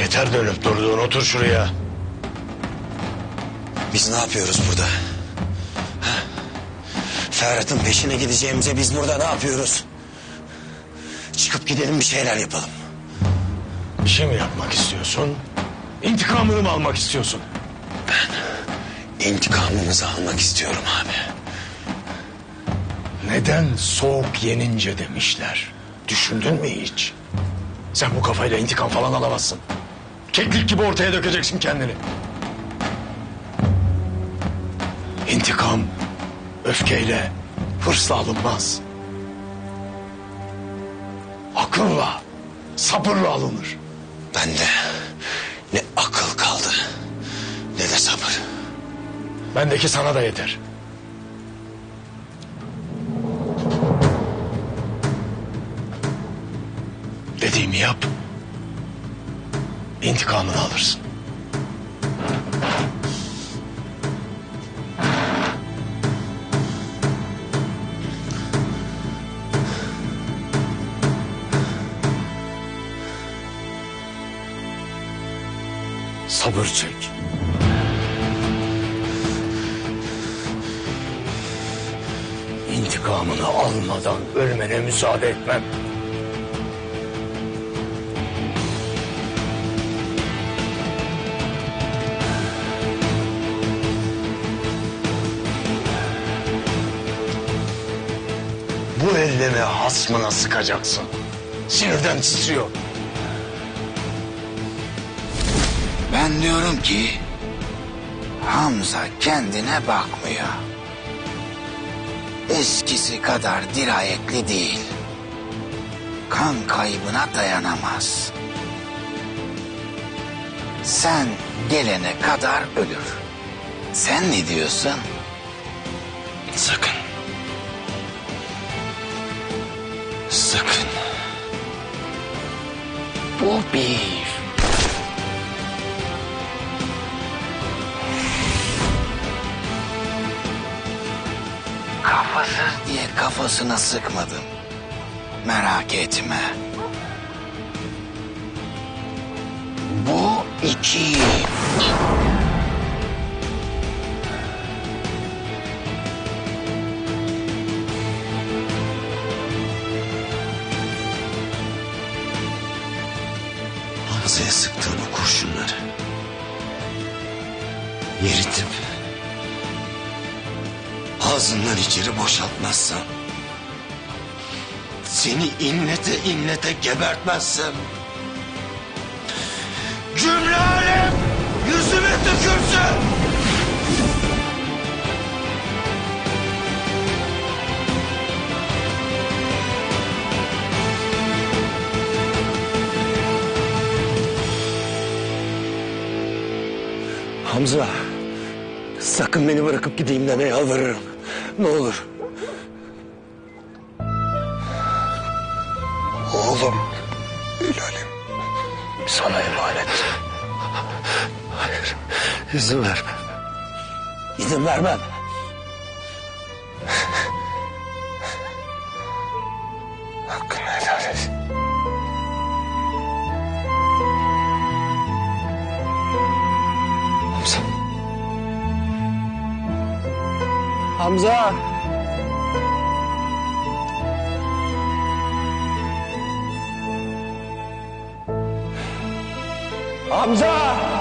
Yeter dönüp durduğun otur şuraya. Biz ne yapıyoruz burada? Ha? Ferhat'ın peşine gideceğimize biz burada ne yapıyoruz? Çıkıp gidelim bir şeyler yapalım. Bir şey mi yapmak istiyorsun? İntikamını mı almak istiyorsun? İntikamımızı almak istiyorum abi. Neden soğuk yenince demişler. Düşündün mü hiç? Sen bu kafayla intikam falan alamazsın. Keklik gibi ortaya dökeceksin kendini. İntikam öfkeyle, hırsla alınmaz. Akılla, sabırla alınır. Bende ne akıl kaldı ne de sabır. Bendeki sana da yeter. İntikamını alırsın. Sabır çek. İntikamını almadan ölmene müsaade etmem. Bu elini hasmına sıkacaksın. Sinirden titriyor. Ben diyorum ki Hamza kendine bakmıyor. Eskisi kadar dirayetli değil. Kan kaybına dayanamaz. Sen gelene kadar ölür. Sen ne diyorsun? Sakın. Sakın. Bu bir. Kafasız diye kafasına sıkmadım. Merak etme. Bu iki. Hamza'ya sıktığın o kurşunları. Yeritip ağzından içeri boşaltmazsam seni inlete inlete gebertmezsem Hamza sakın beni bırakıp gideyim deme yalvarırım. Ne olur. Oğlum. Hilal'im. Sana emanet. Hayır. İzin verme. İzin vermem. Hamza. Hamza.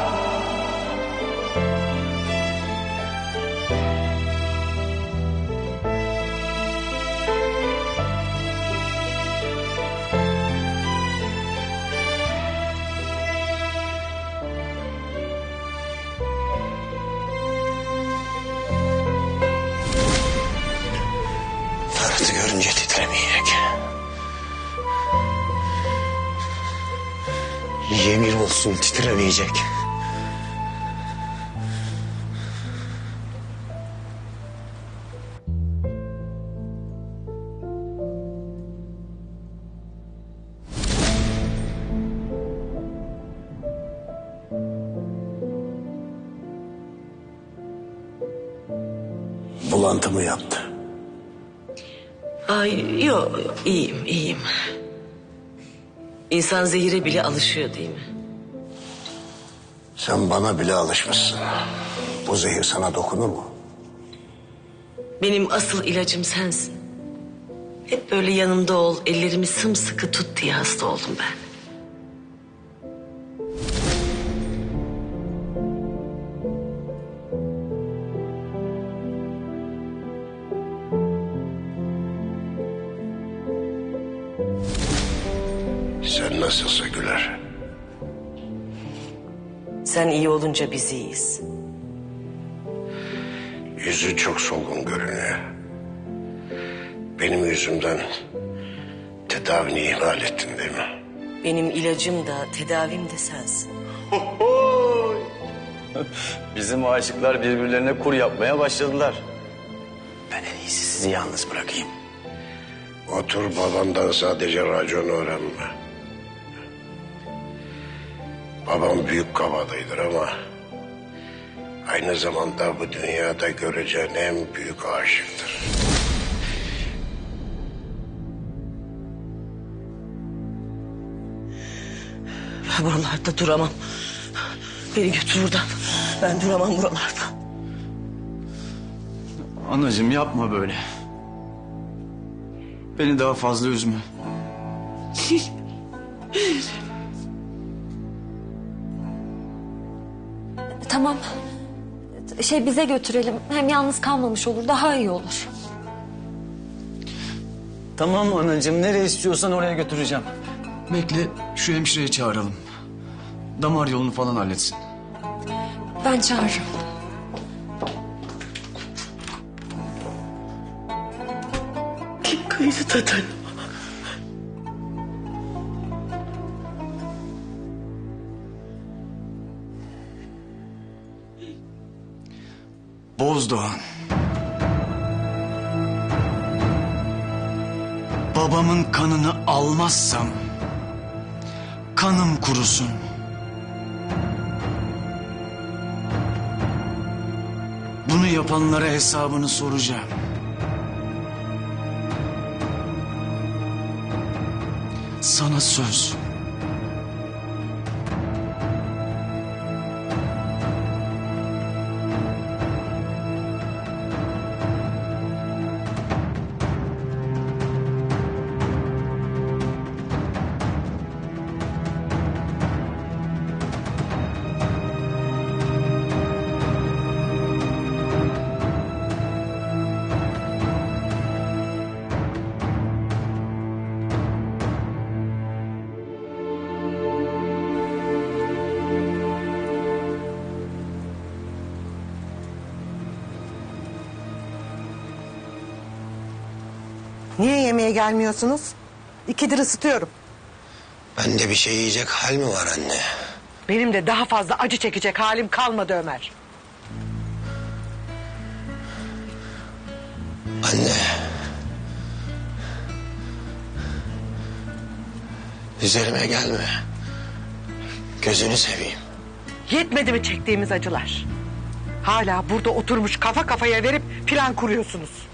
Görünce titremeyecek. Yemin olsun titremeyecek. Bulantımı yaptı. Ay yok iyiyim iyiyim. İnsan zehire bile alışıyor değil mi? Sen bana bile alışmışsın. Bu zehir sana dokunur mu? Benim asıl ilacım sensin. Hep böyle yanımda ol, ellerimi sımsıkı tut diye hasta oldum ben. Sen nasılsa Güler. Sen iyi olunca biz iyiyiz. Yüzü çok solgun görünüyor. Benim yüzümden tedavini ihmal ettin değil mi? Benim ilacım da tedavim de sensin. Bizim aşıklar birbirlerine kur yapmaya başladılar. Ben en iyisi sizi yalnız bırakayım. Otur babandan sadece racon öğrenme. Babam büyük kabadayıdır ama... ...aynı zamanda bu dünyada göreceğin en büyük aşıktır. Ben buralarda duramam. Beni götür buradan. Ben duramam buralarda. Anacığım yapma böyle. Beni daha fazla üzme. Tamam. Şey bize götürelim. Hem yalnız kalmamış olur. Daha iyi olur. Tamam anacığım nereye istiyorsan oraya götüreceğim. Bekle şu hemşireyi çağıralım. Damar yolunu falan halletsin. Ben çağırırım. Kim kıydı tatanı? Bozdoğan. Babamın kanını almazsam kanım kurusun. Bunu yapanlara hesabını soracağım. Sana söz. Yemeğe gelmiyorsunuz? İkidir ısıtıyorum. Bende bir şey yiyecek hal mi var anne? Benim de daha fazla acı çekecek halim kalmadı Ömer. Anne. Üzerime gelme. Gözünü seveyim. Yetmedi mi çektiğimiz acılar? Hala burada oturmuş kafa kafaya verip plan kuruyorsunuz.